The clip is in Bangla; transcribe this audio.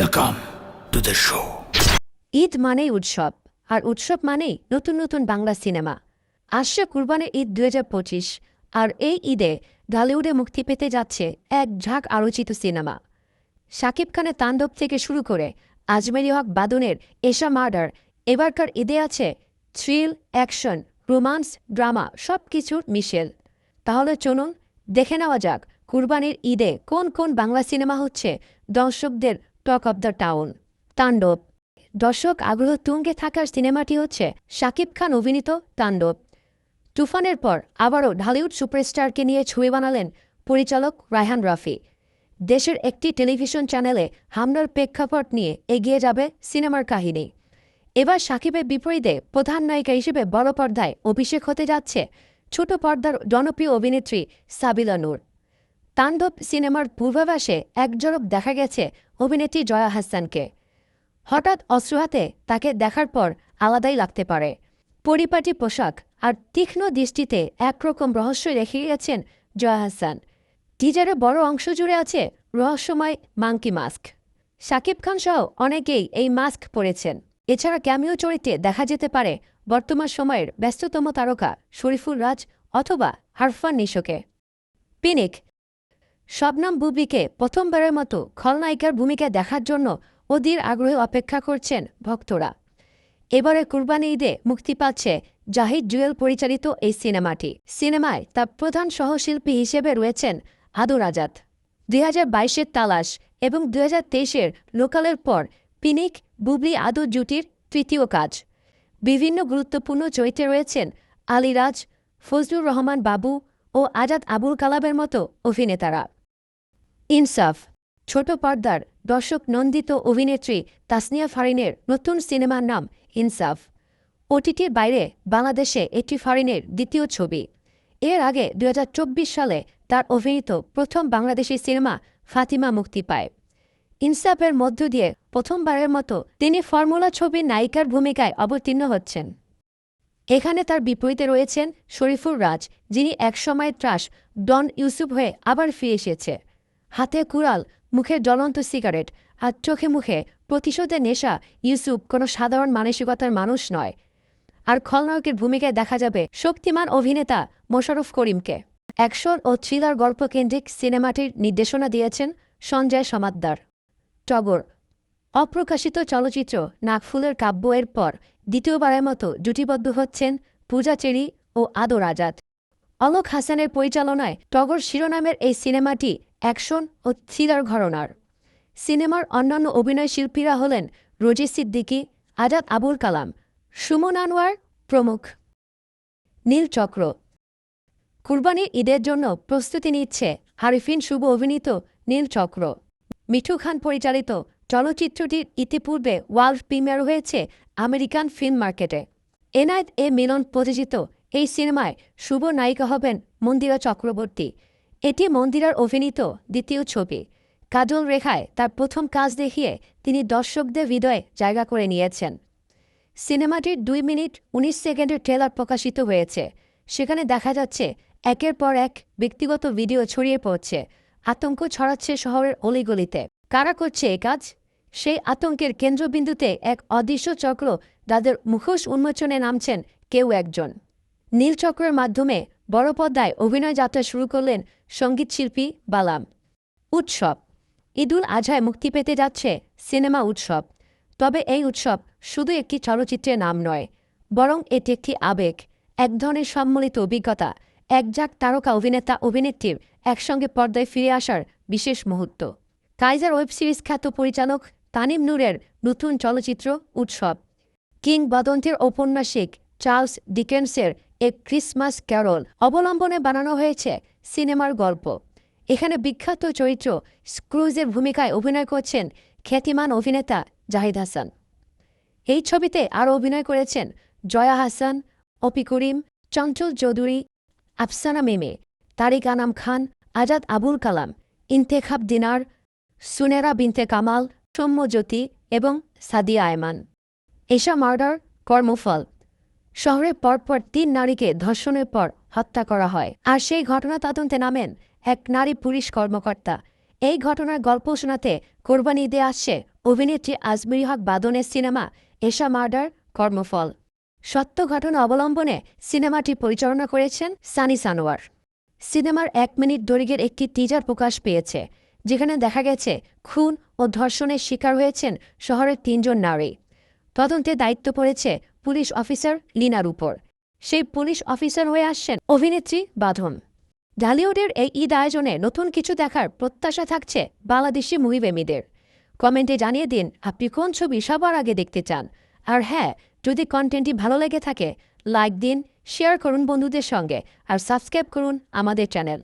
Welcome to the show. Eid মানেই উৎসব, আর উৎসব মানেই নতুন নতুন বাংলা সিনেমা। আসছে কুরবানের ঈদ দু আর এই ঈদে ঢালিউডে মুক্তি পেতে যাচ্ছে এক ঝাঁক আলোচিত সিনেমা। শাকিব খানের তাণ্ডব থেকে শুরু করে আজমেরি হক বাদনের এশা মার্ডার, এবারকার ঈদে আছে থ্রিল, অ্যাকশন, রোমান্স, ড্রামা সব কিছুর মিশেল। তাহলে চলুন দেখে নেওয়া যাক কুরবানির ঈদে কোন কোন বাংলা সিনেমা হচ্ছে দর্শকদের টক অব দ্য টাউন। তাণ্ডব। দর্শক আগ্রহ তুঙ্গে থাকার সিনেমাটি হচ্ছে শাকিব খান অভিনীত তাণ্ডব। তুফানের পর আবারও ঢালিউড সুপারস্টারকে নিয়ে ছবি বানালেন পরিচালক রায়হান রাফি। দেশের একটি টেলিভিশন চ্যানেলে হামলার প্রেক্ষাপট নিয়ে এগিয়ে যাবে সিনেমার কাহিনী। এবার সাকিবের বিপরীতে প্রধান নায়িকা হিসেবে বড় পর্দায় অভিষেক হতে যাচ্ছে ছোট পর্দার জনপ্রিয় অভিনেত্রী সাবিলা নূর। তাণ্ডব সিনেমার পূর্বাভাসে একজরব দেখা গেছে অভিনেত্রী জয়া হাসানকে। হঠাৎ অস্ত্র হাতে তাকে দেখার পর আলাদাই লাগতে পারে। পরিপাটি পোশাক আর তীক্ষ্ণ দৃষ্টিতে একরকম রহস্য রেখে গেছেন জয়া হাসান। টিজারের বড় অংশ জুড়ে আছে রহস্যময় মাঙ্কি মাস্ক। শাকিব খান সহ অনেকেই এই মাস্ক পরেছেন। এছাড়া ক্যামিও চরিত্রে দেখা যেতে পারে বর্তমান সময়ের ব্যস্ততম তারকা শরীফুল রাজ অথবা হারফান নিশোকে। পিনিক শবনাম বুবিকে প্রথমবারের মতো খলনায়িকার ভূমিকা দেখার জন্য অধীর আগ্রহে অপেক্ষা করছেন ভক্তরা। এবারে কুরবানি ঈদে মুক্তি পাচ্ছে জাহিদ জুয়েল পরিচালিত এই সিনেমাটি। সিনেমায় তার প্রধান সহশিল্পী হিসেবে রয়েছেন আদুর আজাদ দুই হাজার বাইশের তালাশ এবং দুই হাজার তেইশের লোকালের পর পিনিক, বুবলি আদু জুটির তৃতীয় কাজ। বিভিন্ন গুরুত্বপূর্ণ চরিত্রে রয়েছেন আলিরাজ, ফজলুর রহমান বাবু ও আজাদ আবুল কালামের মতো অভিনেতারা। ইনসাফ। ছোট পর্দার দর্শক নন্দিত অভিনেত্রী তাসনিয়া ফারিনের নতুন সিনেমার নাম ইনসাফ। ওটিটির বাইরে বাংলাদেশে এটি ফারিনের দ্বিতীয় ছবি। এর আগে দু হাজার চব্বিশ সালে তার অভিনীত প্রথম বাংলাদেশি সিনেমা ফাতিমা মুক্তি পায়। ইনসাফের মধ্য দিয়ে প্রথমবারের মতো তিনি ফর্মুলা ছবির নায়িকার ভূমিকায় অবতীর্ণ হচ্ছেন। এখানে তার বিপরীতে রয়েছেন শরীফুর রাজ, যিনি একসময় ত্রাস ডন ইউসুফ হয়ে আবার ফিরে এসেছে। হাতে কুড়াল, মুখে জ্বলন্ত সিগারেট আর চোখে মুখে প্রতিশোধের নেশা ইউসুফ কোনো সাধারণ মানসিকতার মানুষ নয়। আর খলনায়কের ভূমিকায় দেখা যাবে শক্তিমান অভিনেতা মোশারফ করিমকে। অ্যাকশন ও থ্রিলার গল্পকেন্দ্রিক সিনেমাটির নির্দেশনা দিয়েছেন সঞ্জয় সমাদ্দার। টগর, অপ্রকাশিত চলচ্চিত্র নাকফুলের কাব্য এর পর দ্বিতীয়বারের মতো জুটিবদ্ধ হচ্ছেন পূজা চেরি ও আদর আজাদ। অলোক হাসানের পরিচালনায় টগর শিরোনামের এই সিনেমাটি অ্যাকশন ও থ্রিলার ঘরনার। সিনেমার অন্যান্য অভিনয় শিল্পীরা হলেন রোজি সিদ্দিকী, আজাদ আবুল কালাম, সুমন আনোয়ার প্রমুখ। নীলচক্র কুরবানির ঈদের জন্য প্রস্তুতি নিচ্ছে হারিফিন শুভ অভিনীত নীলচক্র মিঠু খান পরিচালিত চলচ্চিত্রটির ইতিপূর্বে ওয়ার্ল্ড প্রিমিয়ার হয়েছে আমেরিকান ফিল্ম মার্কেটে। এনায়েত এ মিলন প্রযোজিত এই সিনেমায় শুভ নায়িকা হবেন মন্দিরা চক্রবর্তী। এটি মন্দিরার অভিনীত দ্বিতীয় ছবি। কাজল রেখায় তার প্রথম কাজ দেখিয়ে তিনি দর্শকদের হৃদয়ে জায়গা করে নিয়েছেন। সিনেমাটির দুই মিনিট উনিশ সেকেন্ডের ট্রেলার প্রকাশিত হয়েছে। সেখানে দেখা যাচ্ছে একের পর এক ব্যক্তিগত ভিডিও ছড়িয়ে পড়ছে। আতঙ্ক ছড়াচ্ছে শহরের অলিগলিতে। কারা করছে এ কাজ? সেই আতঙ্কের কেন্দ্রবিন্দুতে এক অদৃশ্য চক্র তাদের মুখোশ উন্মোচনে নামছেন কেউ একজন। নীলচক্রের মাধ্যমে বড় অভিনয় যাত্রা শুরু করলেন সঙ্গীতশিল্পী বালাম। উৎসব। ঈদুল আজহায় মুক্তি পেতে যাচ্ছে সিনেমা উৎসব। তবে এই উৎসব শুধু একটি চলচ্চিত্রের নাম নয়, বরং এটি একটি আবেগ, এক ধরনের সম্মিলিত অভিজ্ঞতা, একজাক তারকা অভিনেতা, অভিনেত্রীর একসঙ্গে পর্দায় ফিরে আসার বিশেষ মুহূর্ত। কাইজার ওয়েব সিরিজ খ্যাত পরিচালক তানিম নূরের নতুন চলচ্চিত্র উৎসব। কিংবদন্তির ঔপন্যাসিক চার্লস ডিকেন্সের এ ক্রিসমাস ক্যারল অবলম্বনে বানানো হয়েছে সিনেমার গল্প। এখানে বিখ্যাত চরিত্র স্ক্রুজের ভূমিকায় অভিনয় করছেন খ্যাতিমান অভিনেতা জাহিদ হাসান। এই ছবিতে আরও অভিনয় করেছেন জয়া হাসান, অপি করিম, চঞ্চল চৌধুরী, আফসানা মেমে, তারিক আনাম খান, আজাদ আবুল কালাম, ইন্তেখাব দিনার, সুনেরা বিনতে কামাল সৌম্যজ্যোতি এবং সাদিয়া আয়মান। এশা মার্ডার কর্মফল। শহরে পরপর তিন নারীকে ধর্ষণের পর হত্যা করা হয়। আর সেই ঘটনা তদন্তে নামেন এক নারী পুলিশ কর্মকর্তা। এই ঘটনার গল্প শোনাতে কোরবানি ঈদে আসছে অভিনেত্রী আজমিরি হক বাদনের সিনেমা এশা মার্ডার কর্মফল। সত্য ঘটনা অবলম্বনে সিনেমাটি পরিচালনা করেছেন সানি সানোয়ার। সিনেমার এক মিনিট দৈর্ঘ্যের একটি টিজার প্রকাশ পেয়েছে, যেখানে দেখা গেছে খুন ও ধর্ষণের শিকার হয়েছেন শহরের তিনজন নারী। তদন্তে দায়িত্ব পড়েছে পুলিশ অফিসার লিনার উপর। সেই পুলিশ অফিসার হয়ে আসছেন অভিনেত্রী বাঁধন। ঢালিউডের এই ঈদ আয়োজনে নতুন কিছু দেখার প্রত্যাশা থাকছে বাংলাদেশি মুভিপ্রেমীদের কমেন্টে জানিয়ে দিন, আপনি কোন ছবি সবার আগে দেখতে চান? আর হ্যাঁ যদি কন্টেন্টটি ভালো লেগে থাকে, লাইক দিন, শেয়ার করুন বন্ধুদের সঙ্গে, আর সাবস্ক্রাইব করুন আমাদের চ্যানেল।